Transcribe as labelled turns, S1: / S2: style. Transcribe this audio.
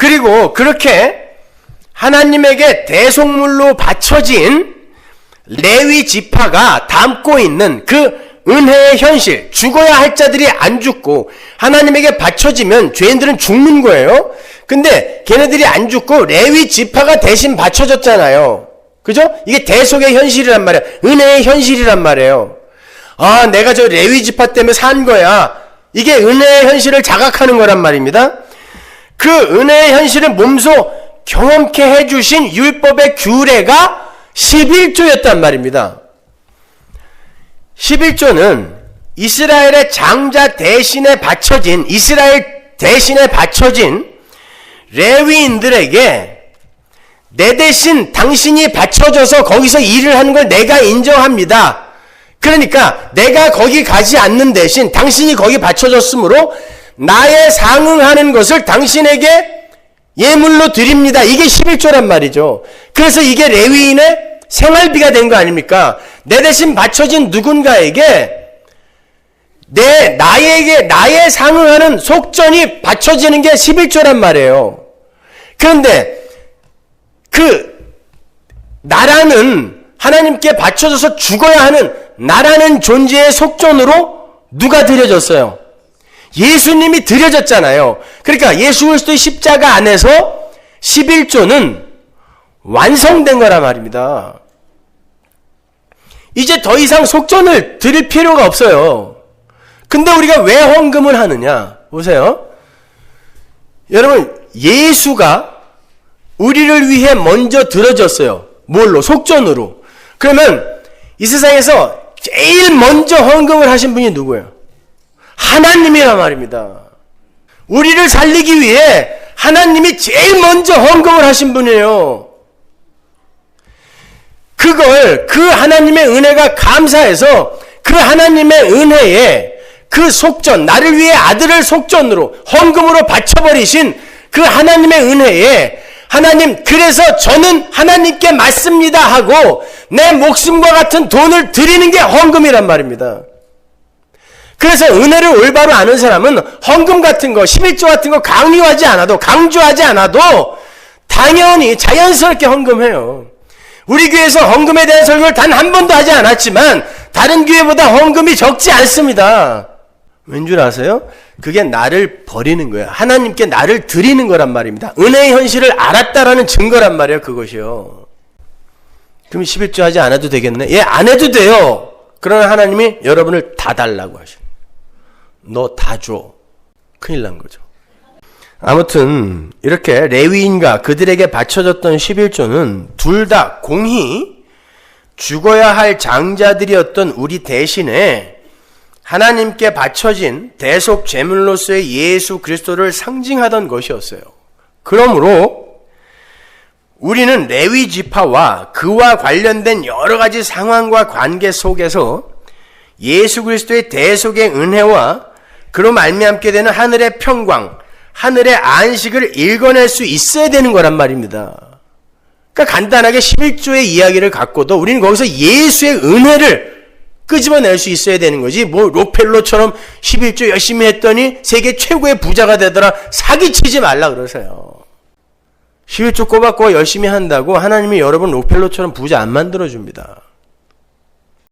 S1: 그리고 그렇게 하나님에게 대속물로 바쳐진 레위 지파가 담고 있는 그 은혜의 현실, 죽어야 할 자들이 안 죽고 하나님에게 바쳐지면 죄인들은 죽는 거예요. 근데 걔네들이 안 죽고 레위 지파가 대신 바쳐졌잖아요. 그죠? 이게 대속의 현실이란 말이야. 은혜의 현실이란 말이에요. 아, 내가 저 레위 지파 때문에 산 거야. 이게 은혜의 현실을 자각하는 거란 말입니다. 그 은혜의 현실을 몸소 경험케 해주신 율법의 규례가 11조였단 말입니다. 11조는 이스라엘의 장자 대신에 바쳐진, 이스라엘 대신에 바쳐진 레위인들에게 내 대신 당신이 바쳐져서 거기서 일을 하는 걸 내가 인정합니다. 그러니까 내가 거기 가지 않는 대신 당신이 거기 바쳐졌으므로 나의 상응하는 것을 당신에게 예물로 드립니다. 이게 11조란 말이죠. 그래서 이게 레위인의 생활비가 된 거 아닙니까? 내 대신 바쳐진 누군가에게 내 나에게 나의 상응하는 속전이 바쳐지는 게 11조란 말이에요. 그런데 그 나라는 하나님께 바쳐져서 죽어야 하는 나라는 존재의 속전으로 누가 드려졌어요? 예수님이 드려졌잖아요. 그러니까 예수 그리스도의 십자가 안에서 11조는 완성된 거란 말입니다. 이제 더 이상 속전을 드릴 필요가 없어요. 근데 우리가 왜 헌금을 하느냐? 보세요. 여러분, 예수가 우리를 위해 먼저 들어졌어요. 뭘로? 속전으로. 그러면 이 세상에서 제일 먼저 헌금을 하신 분이 누구예요? 하나님이란 말입니다. 우리를 살리기 위해 하나님이 제일 먼저 헌금을 하신 분이에요. 그걸 그 하나님의 은혜가 감사해서 그 하나님의 은혜에 그 속전, 나를 위해 아들을 속전으로 헌금으로 바쳐버리신 그 하나님의 은혜에 하나님, 그래서 저는 하나님께 맞습니다 하고 내 목숨과 같은 돈을 드리는 게 헌금이란 말입니다. 그래서 은혜를 올바로 아는 사람은 헌금 같은 거, 11조 같은 거 강요하지 않아도, 강조하지 않아도 당연히 자연스럽게 헌금해요. 우리 교회에서 헌금에 대한 설교를 단 한 번도 하지 않았지만 다른 교회보다 헌금이 적지 않습니다. 왠 줄 아세요? 그게 나를 버리는 거야. 하나님께 나를 드리는 거란 말입니다. 은혜의 현실을 알았다라는 증거란 말이에요, 그것이요. 그럼 11조 하지 않아도 되겠네? 예, 안 해도 돼요. 그러나 하나님이 여러분을 다 달라고 하셔. 너 다 줘. 큰일 난 거죠. 아무튼 이렇게 레위인과 그들에게 바쳐졌던 11조는 둘 다 공히 죽어야 할 장자들이었던 우리 대신에 하나님께 바쳐진 대속 제물로서의 예수 그리스도를 상징하던 것이었어요. 그러므로 우리는 레위 지파와 그와 관련된 여러 가지 상황과 관계 속에서 예수 그리스도의 대속의 은혜와 그로 말미암게 되는 하늘의 평강, 하늘의 안식을 읽어낼 수 있어야 되는 거란 말입니다. 그러니까 간단하게 11조의 이야기를 갖고도 우리는 거기서 예수의 은혜를 끄집어낼 수 있어야 되는 거지. 뭐 로펠로처럼 11조 열심히 했더니 세계 최고의 부자가 되더라. 사기치지 말라 그러세요. 11조 꼬박꼬박 열심히 한다고 하나님이 여러분 로펠로처럼 부자 안 만들어 줍니다.